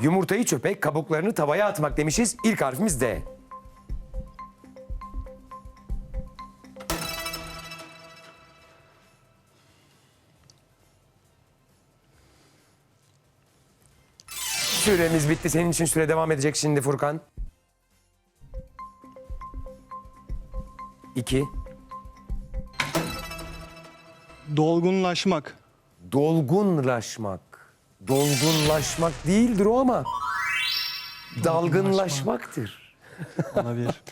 Yumurtayı çöpe, kabuklarını tavaya atmak demişiz. İlk harfimiz D. Süremiz bitti. Senin için süre devam edecek şimdi Furkan. İki. Dolgunlaşmak. Dolgunlaşmak. Dolgunlaşmak değildir o ama dalgınlaşmaktır. Olabilir.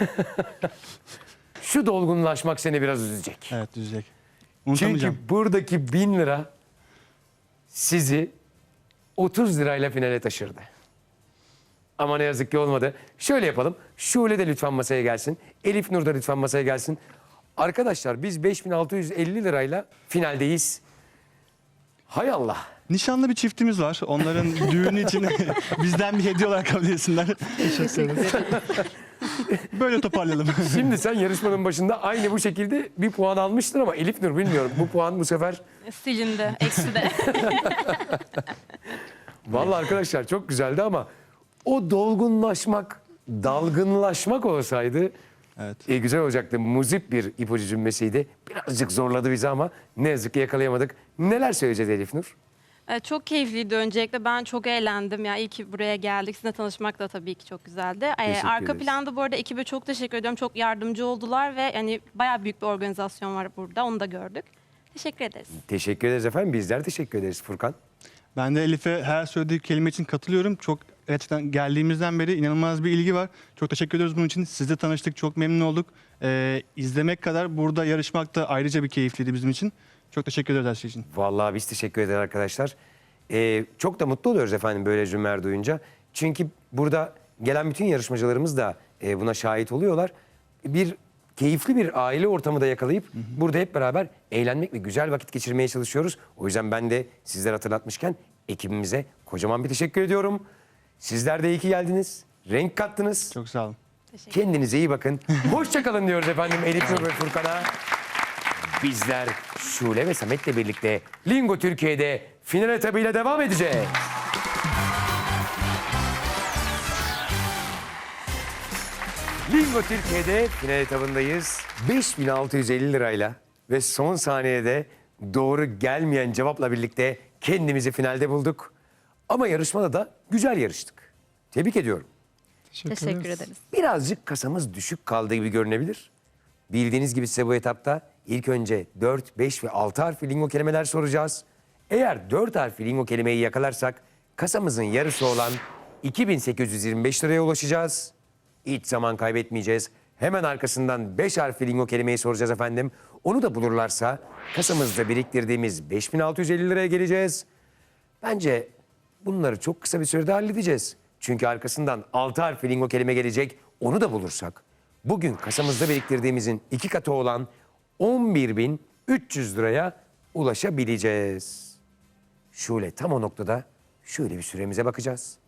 Şu dolgunlaşmak seni biraz üzecek. evet düzecek. Unutamayacağım. Çünkü buradaki bin lira sizi 30 lirayla finale taşırdı. Ama ne yazık ki olmadı. Şöyle yapalım. Şule de lütfen masaya gelsin. Elif Nur da lütfen masaya gelsin. Arkadaşlar biz 5650 lirayla finaldeyiz. Hay Allah. Nişanlı bir çiftimiz var. Onların düğünü için bizden bir hediye olarak kabul etsinler. Teşekkür ederim. Böyle toparlayalım. Şimdi sen yarışmanın başında aynı bu şekilde bir puan almıştın ama Elif Nur bilmiyorum. Bu puan bu sefer Silindi, eksi de. Vallahi arkadaşlar çok güzeldi ama o dolgunlaşmak, dalgınlaşmak olsaydı Evet. e, güzel olacaktı. Muzip bir ipucu cümlesiydi. Birazcık zorladı bizi ama ne yazık ki yakalayamadık. Neler söyleyeceğiz Elif Nur? Ee, çok keyifliydi öncelikle. Ben çok eğlendim. Ya iyi ki buraya geldik. Sizinle tanışmak da tabii ki çok güzeldi. Ee, Teşekkür arka ederiz. planda bu arada ekibe çok teşekkür ediyorum. Çok yardımcı oldular ve yani bayağı büyük bir organizasyon var burada. Onu da gördük. Teşekkür ederiz. Teşekkür ederiz efendim. Bizler teşekkür ederiz Furkan. Ben de Elif'e her söylediği kelime için katılıyorum. Çok gerçekten geldiğimizden beri inanılmaz bir ilgi var. Çok teşekkür ediyoruz bunun için. Sizle tanıştık, çok memnun olduk. Ee, izlemek kadar burada yarışmak da ayrıca bir keyifliydi bizim için. Çok teşekkür ederiz her şey için. Vallahi biz teşekkür ederiz arkadaşlar. Ee, çok da mutlu oluyoruz efendim böyle cümleler duyunca. Çünkü burada gelen bütün yarışmacılarımız da e, buna şahit oluyorlar. Bir keyifli bir aile ortamı da yakalayıp burada hep beraber eğlenmek ve güzel vakit geçirmeye çalışıyoruz. O yüzden ben de sizler hatırlatmışken ekibimize kocaman bir teşekkür ediyorum. Sizler de iyi ki geldiniz. Renk kattınız. Çok sağ olun. Kendinize iyi bakın. Hoşçakalın diyoruz efendim Elif Nur ve Furkan'a. Bizler Şule ve Samet'le birlikte Lingo Türkiye'de final etabıyla devam edeceğiz. Lingo Türkiye'de final etabındayız. 5650 lirayla ve son saniyede doğru gelmeyen cevapla birlikte kendimizi finalde bulduk. Ama yarışmada da güzel yarıştık. Tebrik ediyorum. Teşekkür ederiz. Birazcık kasamız düşük kaldığı gibi görünebilir. Bildiğiniz gibi size bu etapta ilk önce 4, 5 ve 6 harfli lingo kelimeler soracağız. Eğer 4 harfli lingo kelimeyi yakalarsak kasamızın yarısı olan 2825 liraya ulaşacağız. Hiç zaman kaybetmeyeceğiz. Hemen arkasından 5 harfli lingo kelimeyi soracağız efendim. Onu da bulurlarsa kasamızda biriktirdiğimiz 5650 liraya geleceğiz. Bence bunları çok kısa bir sürede halledeceğiz. Çünkü arkasından 6 harfli lingo kelime gelecek. Onu da bulursak bugün kasamızda biriktirdiğimizin iki katı olan 11.300 liraya ulaşabileceğiz. Şöyle tam o noktada şöyle bir süremize bakacağız.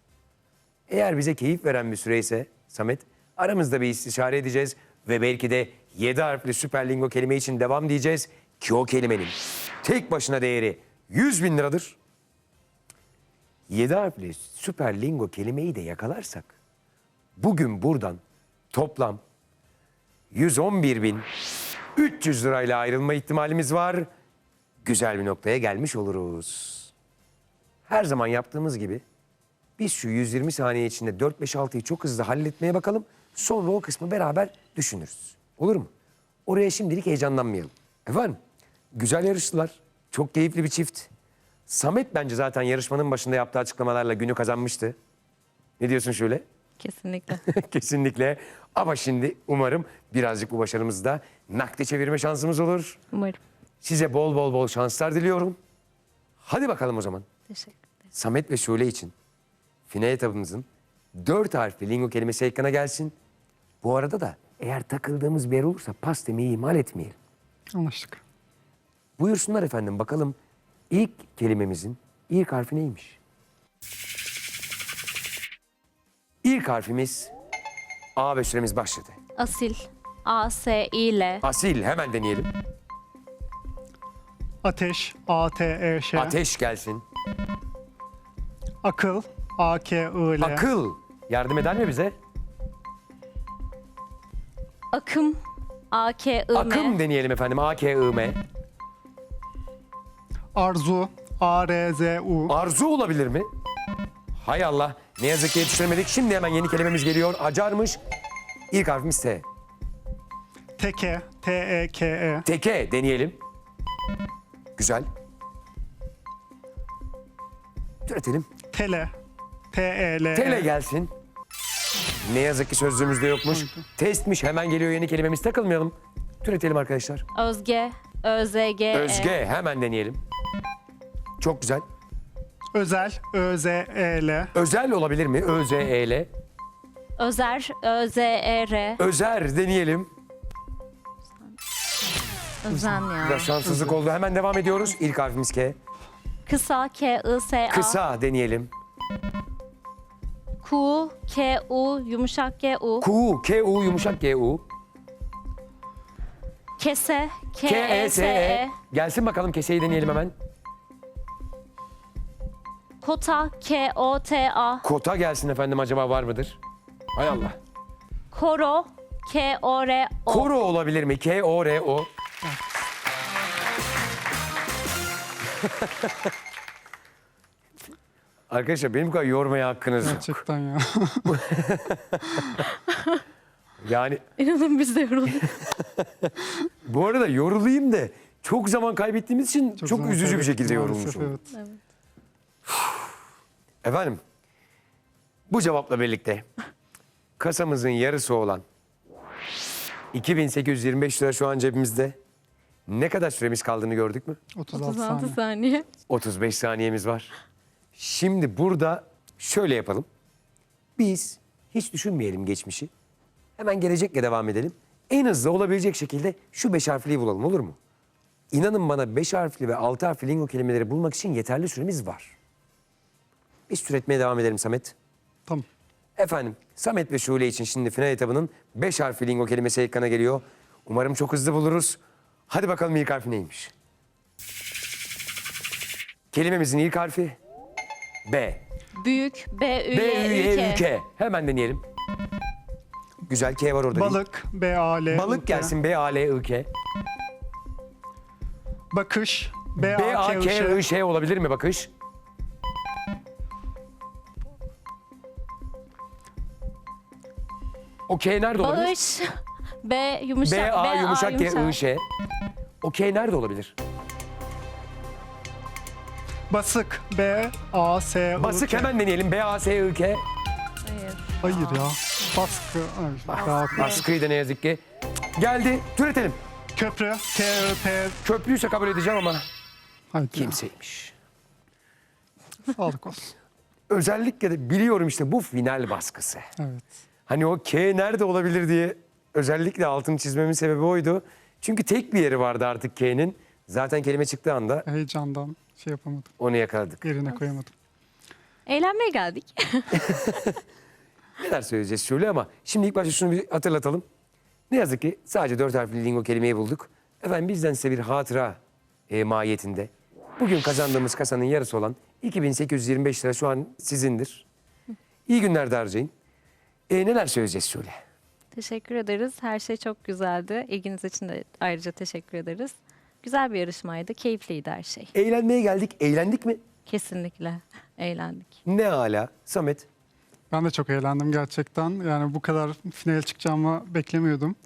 Eğer bize keyif veren bir süreyse Samet aramızda bir istişare edeceğiz ve belki de 7 harfli süper lingo kelime için devam diyeceğiz ki o kelimenin tek başına değeri 100 bin liradır. 7 harfli süper lingo kelimeyi de yakalarsak bugün buradan toplam 111 bin 300 lirayla ayrılma ihtimalimiz var. Güzel bir noktaya gelmiş oluruz. Her zaman yaptığımız gibi biz şu 120 saniye içinde 4-5-6'yı çok hızlı halletmeye bakalım. Sonra o kısmı beraber düşünürüz. Olur mu? Oraya şimdilik heyecanlanmayalım. Efendim, güzel yarıştılar. Çok keyifli bir çift. Samet bence zaten yarışmanın başında yaptığı açıklamalarla günü kazanmıştı. Ne diyorsun şöyle? Kesinlikle. Kesinlikle. Ama şimdi umarım birazcık bu başarımızda nakde çevirme şansımız olur. Umarım. Size bol bol bol şanslar diliyorum. Hadi bakalım o zaman. Teşekkür ederim. Samet ve Şule için final etabımızın dört harfli lingo kelimesi ekrana gelsin. Bu arada da eğer takıldığımız bir yer olursa pas demeyi ihmal etmeyelim. Anlaştık. Buyursunlar efendim bakalım ilk kelimemizin ilk harfi neymiş? İlk harfimiz A ve süremiz başladı. Asil. A, S, I ile. Asil hemen deneyelim. Ateş, A-T-E-Ş. Ateş gelsin. Akıl. A K I L. Akıl. Yardım eder mi bize? Akım. A K I M. Akım deneyelim efendim. A K I M. Arzu. A R Z U. Arzu olabilir mi? Hay Allah. Ne yazık ki yetiştiremedik. Şimdi hemen yeni kelimemiz geliyor. Acarmış. İlk harfimiz T. Teke. T E K E. Teke deneyelim. Güzel. Türetelim. Tele. T E L. E. Tele gelsin. Ne yazık ki sözlüğümüzde yokmuş. Testmiş. Hemen geliyor yeni kelimemiz. Takılmayalım. Türetelim arkadaşlar. Özge. Ö Z G E. Özge. Hemen deneyelim. Çok güzel. Özel. Ö Z E L. Özel olabilir mi? Ö, Z, E, L. Özer. Ö Z E R. Özer deneyelim. Özen ya. Biraz şanssızlık oldu. Hemen devam ediyoruz. İlk harfimiz K. Kısa. K I S A. Kısa deneyelim. Ku. K U. Yumuşak G U. Ku, K, U, yumuşak G, U. Kese. K K, E E, S S, E. E. Gelsin bakalım keseyi deneyelim hemen. Kota. K O T A. Kota gelsin efendim acaba var mıdır? Hay Allah. Koro. K O R O. Koro olabilir mi? K, O, R, O. Arkadaşlar benim bu kadar yormaya hakkınız yok. Gerçekten ya. Yani İnanın biz de yorulduk. bu arada yorulayım da çok zaman kaybettiğimiz için çok, zaman üzücü bir şekilde kaybettim yorulmuşum. maalesef, Evet. Efendim, bu cevapla birlikte kasamızın yarısı olan 2825 lira şu an cebimizde. Ne kadar süremiz kaldığını gördük mü? 36 36 saniye. saniye. 35 saniyemiz var. Şimdi burada şöyle yapalım. Biz hiç düşünmeyelim geçmişi. Hemen gelecekle devam edelim. En hızlı olabilecek şekilde şu beş harfliyi bulalım olur mu? İnanın bana beş harfli ve altı harfli lingo kelimeleri bulmak için yeterli süremiz var. Biz türetmeye devam edelim Samet. Tamam. Efendim Samet ve Şule için şimdi final etabının 5 harfli lingo kelimesi ekrana geliyor. Umarım çok hızlı buluruz. Hadi bakalım ilk harfi neymiş? Kelimemizin ilk harfi B. Büyük. B Ü B, Ü, Y Y, Ü Ü, K. K. Hemen deneyelim. Güzel K var orada. Balık. B A L. Balık gelsin B, A, L, I, K. Bakış. B B, A K I. Ş olabilir mi bakış? O K nerede olabilir? Bağış. B yumuşak. B, A, yumuşak G, I. Ş. O K nerede olabilir? Basık. B A S I Basık K. hemen deneyelim. B, A, S, I, K. Hayır. Hayır ya. Baskı. Ay, daha- Baskıyı da ne yazık ki. Geldi. Türetelim. Köprü. K Ö P. Köprüyse kabul edeceğim ama Haydi. kimseymiş. Sağlık olsun. Özellikle de biliyorum işte bu final baskısı. Evet. Hani o K nerede olabilir diye özellikle altını çizmemin sebebi oydu. Çünkü tek bir yeri vardı artık K'nin. Zaten kelime çıktığı anda Heyecandan şey yapamadım. onu yakaladık. Yerine koyamadım. Eğlenmeye geldik. Neler söyleyeceğiz şöyle ama şimdi ilk başta şunu bir hatırlatalım. Ne yazık ki sadece dört harfli lingo kelimeyi bulduk. Efendim bizden size bir hatıra e, mahiyetinde. Bugün kazandığımız kasanın yarısı olan 2825 lira şu an sizindir. İyi günlerde harcayın. E, neler söyleyeceğiz şöyle? Teşekkür ederiz. Her şey çok güzeldi. İlginiz için de ayrıca teşekkür ederiz. Güzel bir yarışmaydı. Keyifliydi her şey. Eğlenmeye geldik. Eğlendik mi? Kesinlikle eğlendik. Ne hala? Samet. Ben de çok eğlendim gerçekten. Yani bu kadar finale çıkacağımı beklemiyordum.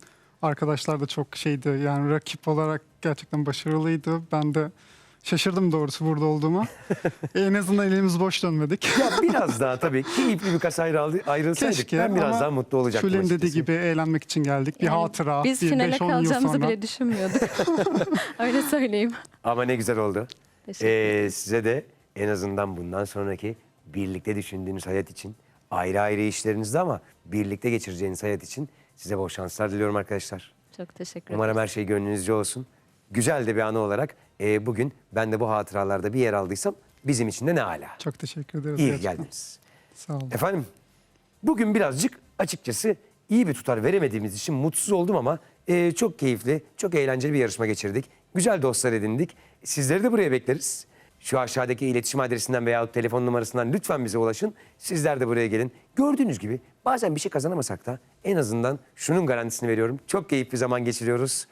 Arkadaşlar da çok şeydi. Yani rakip olarak gerçekten başarılıydı. Ben de şaşırdım doğrusu burada olduğuma. en azından elimiz boş dönmedik. Ya biraz daha tabii keyifli bir kasayla ayrı- ayrılsaydık Keşke ben biraz daha mutlu olacaktım Şule'nin dediği gibi eğlenmek için geldik. Bir Yani hatıra. Biz bir finale 5-10 yıl kalacağımızı sonra. bile düşünmüyorduk. Öyle söyleyeyim. Ama ne güzel oldu. Ee, size de en azından bundan sonraki birlikte düşündüğünüz hayat için ayrı ayrı işlerinizde ama birlikte geçireceğiniz hayat için size bol şanslar diliyorum arkadaşlar. Çok teşekkür ederim. Umarım her şey gönlünüzce olsun. Güzel de bir anı olarak e, bugün ben de bu hatıralarda bir yer aldıysam bizim için de ne ala. Çok teşekkür ederiz. İyi gerçekten. geldiniz. Sağ olun. Efendim bugün birazcık açıkçası iyi bir tutar veremediğimiz için mutsuz oldum ama e, çok keyifli, çok eğlenceli bir yarışma geçirdik. Güzel dostlar edindik. Sizleri de buraya bekleriz. Şu aşağıdaki iletişim adresinden veya telefon numarasından lütfen bize ulaşın. Sizler de buraya gelin. Gördüğünüz gibi bazen bir şey kazanamasak da en azından şunun garantisini veriyorum. Çok keyifli zaman geçiriyoruz.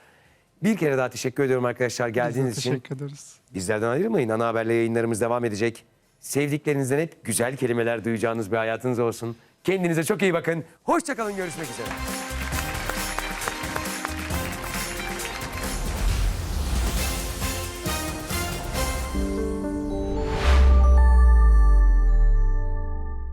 Bir kere daha teşekkür ediyorum arkadaşlar Biz geldiğiniz için. teşekkür ederiz. Bizlerden ayrılmayın. Ana haberle yayınlarımız devam edecek. Sevdiklerinizden hep güzel kelimeler duyacağınız bir hayatınız olsun. Kendinize çok iyi bakın. Hoşçakalın. Görüşmek üzere.